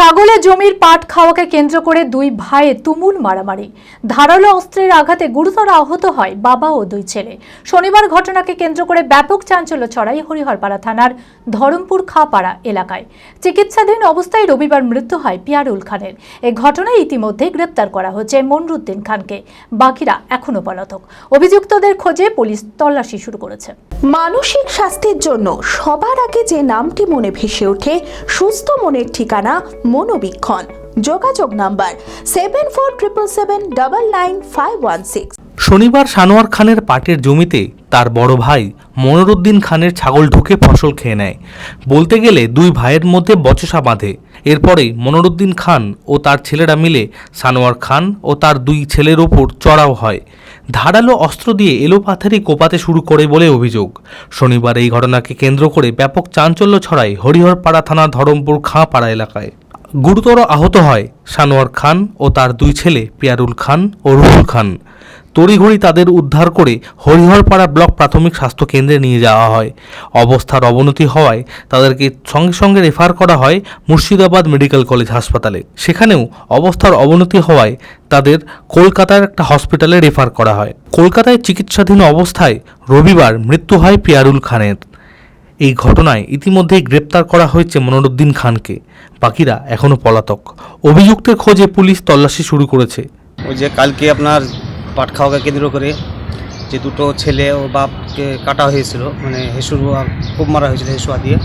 ছাগলে জমির পাট খাওয়াকে কেন্দ্র করে দুই ভাইয়ে তুমুল মারামারি। ধারালো অস্ত্রের আঘাতে গুরুতর আহত হয় বাবা ও দুই ছেলে। শনিবার ঘটনাকে কেন্দ্র করে ব্যাপক চাঞ্চল্য ছড়াই হরিহরপাড়া থানার ধরমপুর খাপাড়া এলাকায়। চিকিৎসাধীন অবস্থায় রবিবার মৃত্যু হয় পিয়ারুল খানের। এ ঘটনায় ইতিমধ্যে গ্রেপ্তার করা হয়েছে মনরুদ্দিন খানকে। বাকিরা এখনও পলাতক। অভিযুক্তদের খোঁজে পুলিশ তল্লাশি শুরু করেছে। মানসিক স্বাস্থ্যের জন্য সবার আগে যে নামটি মনে ভেসে ওঠে, সুস্থ মনের ঠিকানা মনোবীক্ষণ। যোগাযোগ number seven four triple seven double nine five one six শনিবার সানোয়ার খানের পাটের জমিতে তার বড় ভাই মনোরুদ্দিন খানের ছাগল ঢুকে ফসল খেয়ে নেয়। বলতে গেলে দুই ভাইয়ের মধ্যে বচসা বাঁধে। এরপরে মনোরুদ্দিন খান ও তার ছেলেরা মিলে সানোয়ার খান ও তার দুই ছেলের ওপর চড়াও হয়। ধারালো অস্ত্র দিয়ে এলোপাথারি কোপাতে শুরু করে বলে অভিযোগ। শনিবার এই ঘটনাকে কেন্দ্র করে ব্যাপক চাঞ্চল্য ছড়ায় হরিহরপাড়া থানা ধরমপুর খাঁপাড়া এলাকায়। গুরুতর আহত হয় সানোয়ার খান ও তার দুই ছেলে পিয়ারুল খান ও রুহুল খান। তড়িঘড়ি তাদের উদ্ধার করে হরিহরপাড়া ব্লক প্রাথমিক স্বাস্থ্য কেন্দ্রে নিয়ে যাওয়া হয়। অবস্থার অবনতি হওয়ায় তাদেরকে সঙ্গে সঙ্গে রেফার করা হয় মুর্শিদাবাদ মেডিকেল কলেজ হাসপাতালে। সেখানেও অবস্থার অবনতি হওয়ায় তাদের কলকাতার একটা হসপিটালে রেফার করা হয়। কলকাতায় চিকিৎসাধীন অবস্থায় রবিবার মৃত্যু হয় পিয়ারুল খানের। এই ঘটনায় ইতিমধ্যেই গ্রেপ্তার করা হয়েছে মনোরুদ্দিন খানকে। বাকিরা এখনও পলাতক। অভিযুক্তের খোঁজে পুলিশ তল্লাশি শুরু করেছে। ওই যে কালকে আপনার পাট খাওয়াকে কেন্দ্র করে যে দুটো ছেলে ও বাপকে কাটা হয়েছিল মানে হেসুর খুব মারা হয়েছিল হেসুয়া দিয়ে।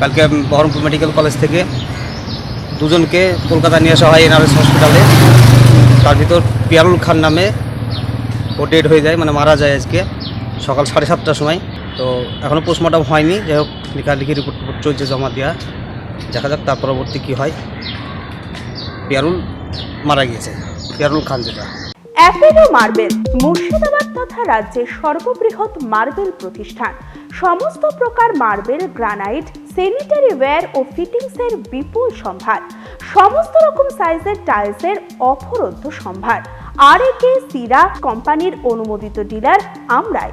কালকে বহরমপুর মেডিকেল কলেজ থেকে দুজনকে কলকাতা নিয়ে আসা হয় এনআরএস হসপিটালে। তার ভিতর পিয়ারুল খান নামে ও ডেড হয়ে যায় মানে মারা যায় আজকে সকাল সাড়ে সাতটার সময়। তো এখনও পোস্টমর্টম হয়নি। যাই হোক লেখালেখি রিপোর্ট টিপোর্ট চলছে, জমা দেওয়া দেখা যাক তার পরবর্তী কী হয়। পিয়ারুল মারা গিয়েছে। পিয়ারুল খান যেটা। অ্যাপেলো মার্বেল, মুর্শিদাবাদ তথা রাজ্যের সর্ববৃহৎ মার্বেল প্রতিষ্ঠান। সমস্ত প্রকার মার্বেল, গ্রানাইট স্যানিটারি ওয়্যার ও ফিটিংসের বিপুল সম্ভার। সমস্ত রকম সাইজের টাইলসের অফরন্ত সম্ভার। আর একে সিরা কোম্পানির অনুমোদিত ডিলার আমরাই।